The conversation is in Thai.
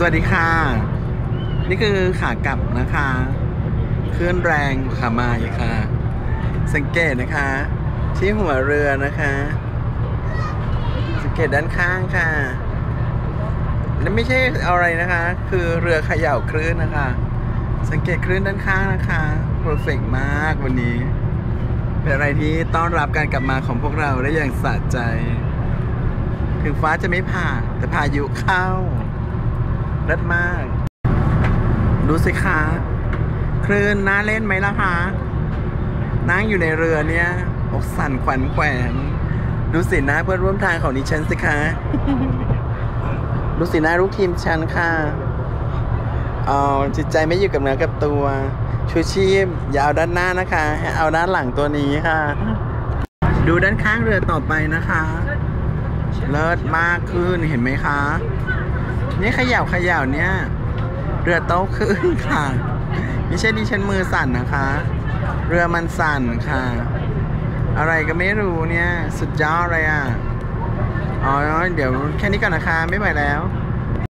สวัสดีค่ะ นี่คือขากลับนะคะเคลื่อนแรงขามาอีกค่ะ สังเกตนะคะ ที่หัวเรือนะคะ สังเกตด้านข้างค่ะนั่นไม่ใช่อะไรนะคะ คือเรือเขย่าคลื่นนะคะ สังเกตคลื่นด้านข้างนะคะเพอร์เฟกมากวันนี้ เป็นอะไรที่ต้อนรับการกลับมาของพวกเราได้อย่างสะใจ ถึงฟ้าจะไม่ผ่าแต่พายุเข้า เลิศมาก ดูสิคะคลื่นน่าเล่นไหมล่ะคะนั่งอยู่ในเรือเนี่ยอกสั่นขวัญแขวนดูสีหน้าเพื่อนร่วมทางของดิฉันสิคะดูสีหน้าลูกทีมฉันค่ะเอาจิตใจไม่อยู่กับเนื้อกับตัว ชูชีพ อย่าเอาด้านหน้านะคะ ให้เอาด้านหลังตัวนี้ค่ะ ดูด้านข้างเรือต่อไปนะคะ เลิศมากขึ้นเห็นไหมคะ นี่ขย่าขย่าเนี่ย เรือโต๊ะขึ้นค่ะ ไม่ใช่ดิฉันมือสั่นนะคะ เรือมันสั่นค่ะ อะไรก็ไม่รู้เนี่ย สุดยอดเลยอะ อ๋อ เดี๋ยวแค่นี้ก่อนนะคะ ไม่ไหวแล้ว